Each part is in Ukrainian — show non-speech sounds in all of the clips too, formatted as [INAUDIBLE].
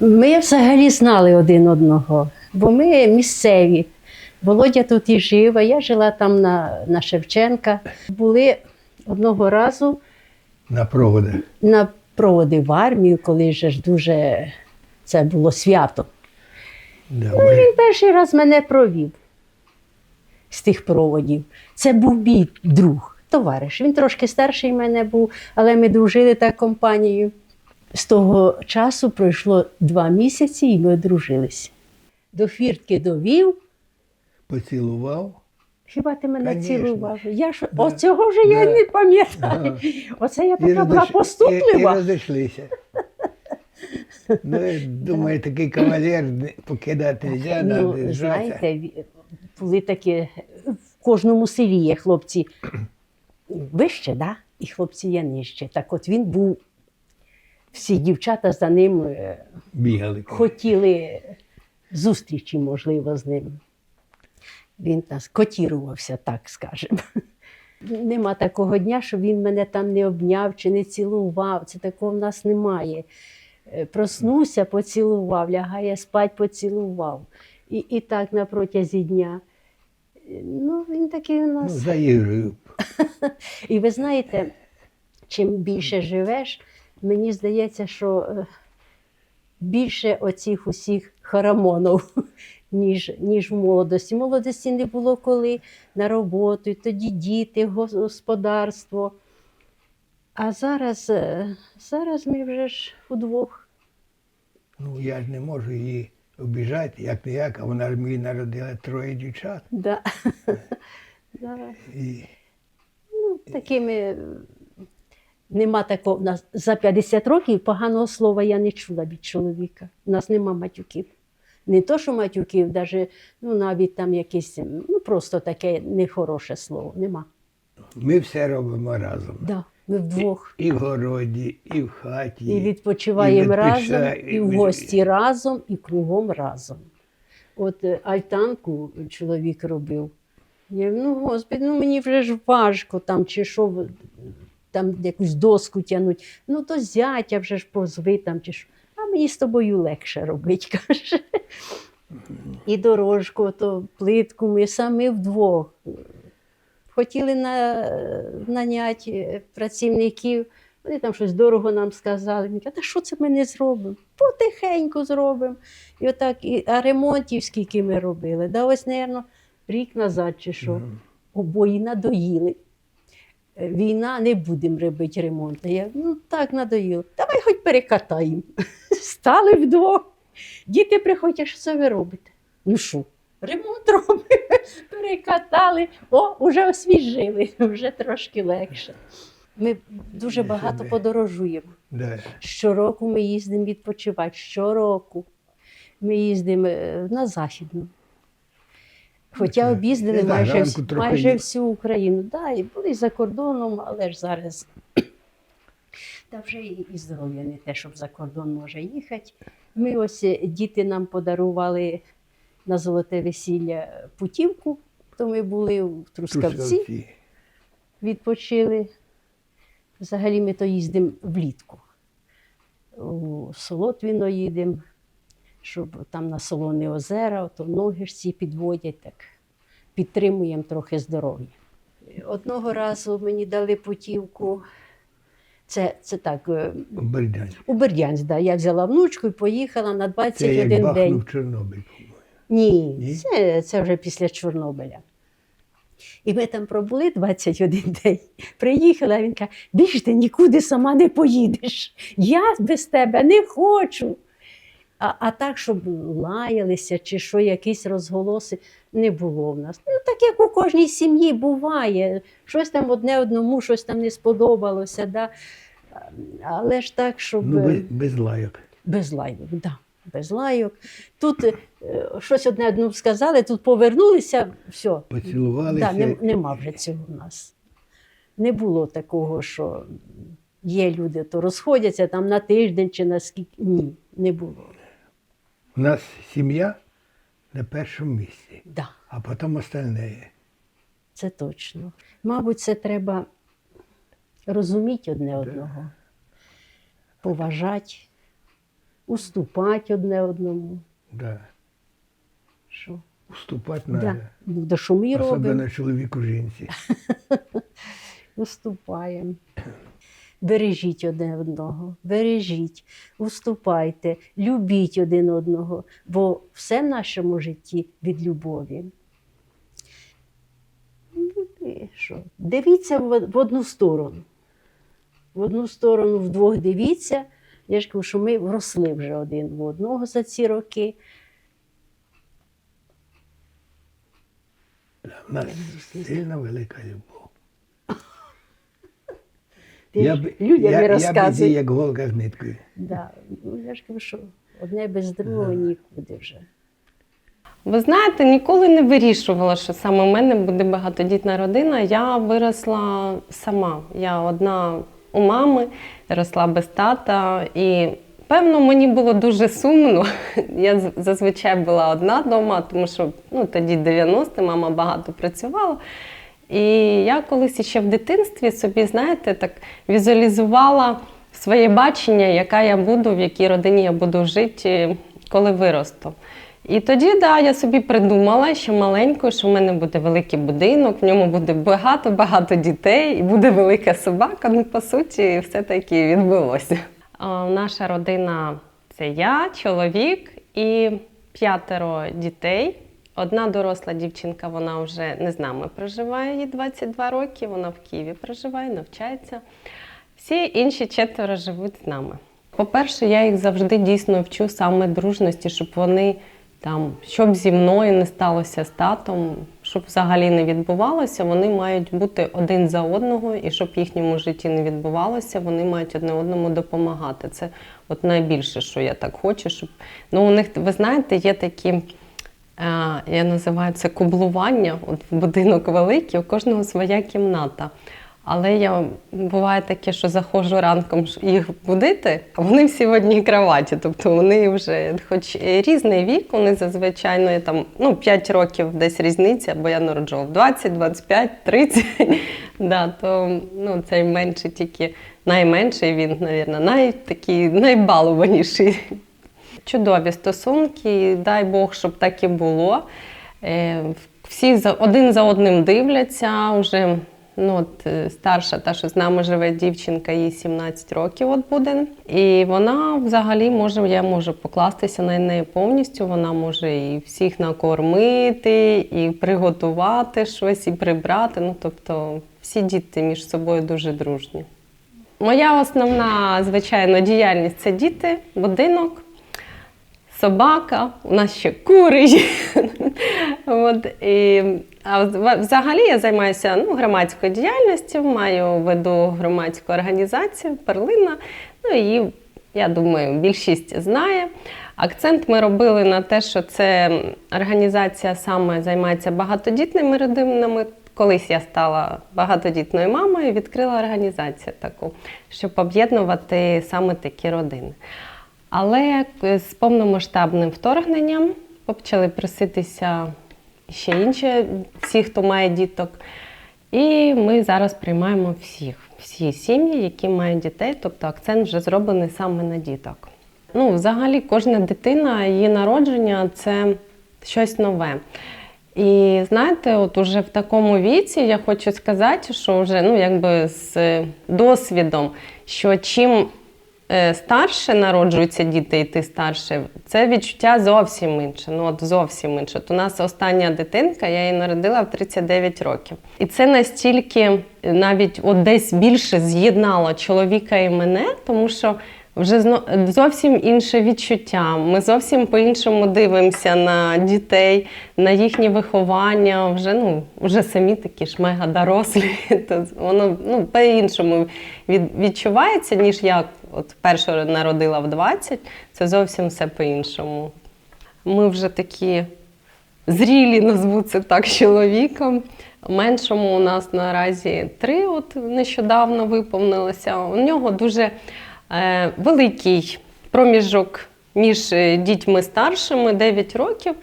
Ми взагалі знали один одного, бо ми місцеві. Володя тут і жив, а я жила там на, на Шевченка. Були одного разу на проводах. на проводи в армію, коли же ж дуже це було свято. Ну, він перший раз мене провів з тих проводів. Це був мій друг, товариш. Він трошки старший мене був, але ми дружили так компанією. З того часу пройшло два місяці, і ми одружилися. До фіртки довів. поцілував. Хіба ти мене Конечно. цілував? Я ж Да. оцього вже я не пам'ятаю. Оце я така була розійш- і, і поступлива. розійшлися. Ну, думаю, такий кавалер покидати можна, Ну, держатися. знаєте, були такі в кожному селі є хлопці вище, да? і хлопці є нижче. Так от він був, всі дівчата за ним е, Бігали. хотіли зустрічі, можливо, з ним. Він нас котірувався, так скажемо. Нема такого дня, що він мене там не обняв чи не цілував. Це такого в нас немає. Е, Проснувся, поцілував, лягає спать, поцілував. І, і так на протязі дня. Е, Ну, він такий у Ну, нас. за їжею. І ви знаєте, чим більше живеш, мені здається, що е, більше оцих усіх харамонів, [LAUGHS] ніж, ніж в молодості. Молодості не було коли на роботу, тоді діти, господарство. А зараз, е, зараз ми вже ж удвох. Ну, я ж не можу її обіжати, як не як, а вона ж мені народила троє дівчат. Да. [LAUGHS] Да. І Ну, такими е, нема такого. Нас за 50 років поганого слова я не чула від чоловіка. У нас нема матюків. Не то, що матюків, даже, ну, навіть там якесь, ну просто таке нехороше слово. Нема. ми все робимо разом. Да, ми вдвох. І в городі, і в хаті. І відпочиваємо і разом, і в гості разом, і кругом разом. От е, альтанку чоловік робив. Я, ну, господи, ну мені вже ж важко там, чи що, там якусь доску тягнуть. Ну, то зятя вже ж позви там, чи що. А мені з тобою легше робить, [LAUGHS] каже. І дорожку, то плитку ми самі вдвох. Хотіли на, наняти працівників, вони там щось дорого нам сказали. Він каже, та що це ми не зробимо? Потихеньку зробимо. І отак, і, а ремонтів скільки ми робили. Да ось, мабуть, рік назад чи що. Обої надоїли. Війна, не будемо робити ремонт. Я ну так надоїло. Давай хоч перекатаємо. [LAUGHS] Стали вдвох. Діти приходять, що це ви робите? Ну що? Ремонт робимо, [LAUGHS] перекатали, о, вже освіжили, [LAUGHS] вже трошки легше. Ми дуже багато подорожуємо. Щороку ми їздимо відпочивати. Щороку ми їздимо е, на Західну. Хоча об'їздили майже, всю- майже всю Україну. Да, і були за кордоном, але ж зараз. [CLEARS THROAT] Та вже і здоров'я не те, щоб за кордон може їхати. Ми ось е, діти нам подарували на золоте весілля путівку, то ми були в Трускавці. відпочили. Взагалі ми то їздимо влітку. У Солотвіно їдемо, щоб там на Солоні озера, то ноги ж ці підводять, так підтримуємо трохи здоров'я. Одного разу мені дали путівку. Це, це так, е, У Бердянську. у Бердянськ, да. я взяла внучку і поїхала на Це 21 як день. бахнув Чорнобиль. по-моєму. Ні, Ні? Це, це вже після Чорнобиля. І ми там пробули 21 день. Приїхала, а він каже, більше ти нікуди сама не поїдеш. Я без тебе не хочу. А, а так, щоб лаялися чи що, якісь розголоси, не було в нас. Ну, так як у кожній сім'ї буває. Щось там одне одному, щось там не сподобалося. Да? Але ж так, щоб. Ну, без, без лайок. Без лайок, да, без лайок. Тут е, щось одне одному сказали, тут повернулися, все. Поцілувалися. Да, нем- нема вже цього в нас. Не було такого, що є люди, то розходяться там на тиждень чи на скільки. Ні, не було. У нас сім'я на першому місці, Да, а потім остальне. це точно. Мабуть, це треба розуміти одне одного, поважати, уступати одне одному. Да. Що? Уступати Да. треба. Ну, да що ми робимо? Чоловіку жінці. [LAUGHS] Уступаємо. Бережіть одне одного, бережіть, уступайте, любіть один одного, бо все в нашому житті від любові. Ну, що? Дивіться в, одну сторону. В одну сторону вдвох дивіться. Я ж кажу, що ми вросли вже один в одного за ці роки. У нас сильна велика любов. Ти я ж людям я, не я розказуй. як голка з ниткою. Да. Ну, я ж кажу, що одне без другого нікуди вже. Ви знаєте, ніколи не вирішувала, що саме в мене буде багатодітна родина. Я виросла сама. Я одна у мами, росла без тата. І певно, мені було дуже сумно. [LAUGHS] Я зазвичай була одна вдома, тому що ну, тоді 90 мама багато працювала. І я колись ще в дитинстві собі, знаєте, так візуалізувала своє бачення, яка я буду, в якій родині я буду жити, коли виросту. І тоді, да, я собі придумала ще маленькою, що в мене буде великий будинок, в ньому буде багато-багато дітей і буде велика собака. Ну, по суті, все таки відбулося. Наша родина це я, чоловік і п'ятеро дітей. Одна доросла дівчинка, вона вже не з нами проживає, їй 22 роки, вона в Києві проживає, навчається. Всі інші четверо живуть з нами. По-перше, я їх завжди дійсно вчу саме дружності, щоб вони там, щоб зі мною не сталося з татом, щоб взагалі не відбувалося, вони мають бути один за одного, і щоб в їхньому житті не відбувалося, вони мають одне одному допомагати. Це от найбільше, що я так хочу, щоб ну у них, ви знаєте, є такі. Е, Я називаю це кублування. От в будинок великий, у кожного своя кімната. Але я буває таке, що заходжу ранком їх будити, а вони всі в одній кроваті. Тобто вони вже, хоч різний вік, вони зазвичай ну, там ну, 5 років десь різниця, бо я народжувала в 20, 25, 30. да, то ну, цей менший тільки найменший, він, мабуть, най, такий, найбалованіший. Чудові стосунки, дай Бог, щоб так і було. Е, Всі один за одним дивляться. Уже ну, от, е, старша, та, що з нами живе дівчинка, їй 17 років от буде. І вона взагалі може, я можу покластися на неї повністю. Вона може і всіх накормити, і приготувати щось, і прибрати. Ну, тобто всі діти між собою дуже дружні. Моя основна, звичайно, діяльність це діти, будинок, собака, у нас ще кури. От, і, а взагалі я займаюся ну, громадською діяльністю, маю веду громадську організацію Перлина. Ну і я думаю, більшість знає. Акцент ми робили на те, що це організація саме займається багатодітними родинами. Колись я стала багатодітною мамою, відкрила організацію таку, щоб об'єднувати саме такі родини. Але з повномасштабним вторгненням почали проситися ще інші, всі, хто має діток. І ми зараз приймаємо всіх, всі сім'ї, які мають дітей, тобто акцент вже зроблений саме на діток. Ну, взагалі, кожна дитина, її народження це щось нове. І знаєте, от уже в такому віці я хочу сказати, що вже ну, якби з досвідом, що чим старше народжуються діти, і ти старше, це відчуття зовсім інше. Ну от зовсім інше. От у нас остання дитинка, я її народила в 39 років. І це настільки навіть от десь більше з'єднало чоловіка і мене, тому що. Вже зовсім інше відчуття. Ми зовсім по-іншому дивимося на дітей, на їхнє виховання. Вже ну вже самі такі ж мега дорослі. [LAUGHS] То воно ну по-іншому від, відчувається, ніж я от перше народила в 20. Це зовсім все по-іншому. Ми вже такі зрілі, назву це так, чоловіком. Меншому у нас наразі три, от нещодавно виповнилося. У нього дуже е, великий проміжок між е, дітьми старшими 9 років.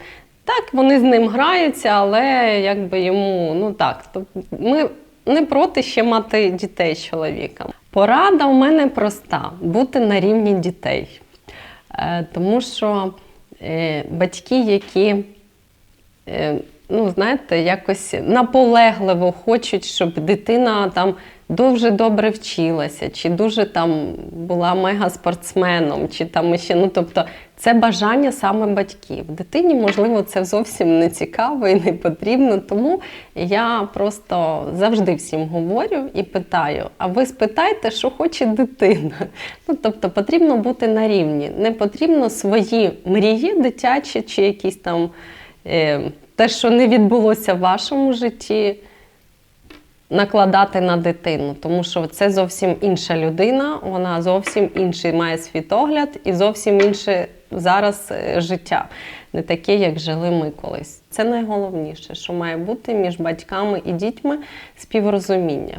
Так, вони з ним граються, але якби йому ну так. Ми не проти ще мати дітей з чоловіком. Порада у мене проста: бути на рівні дітей. Е, Тому що е, батьки, які е, ну, знаєте, якось наполегливо хочуть, щоб дитина там дуже добре вчилася, чи дуже там була мегаспортсменом, чи там ще, ну тобто, це бажання саме батьків. Дитині, можливо, це зовсім не цікаво і не потрібно. Тому я просто завжди всім говорю і питаю: а ви спитайте, що хоче дитина. Ну, тобто потрібно бути на рівні. Не потрібно свої мрії дитячі чи якісь там е, те, що не відбулося в вашому житті, накладати на дитину, тому що це зовсім інша людина, вона зовсім інший має світогляд і зовсім інше зараз е, життя, не таке, як жили ми колись. Це найголовніше, що має бути між батьками і дітьми співрозуміння.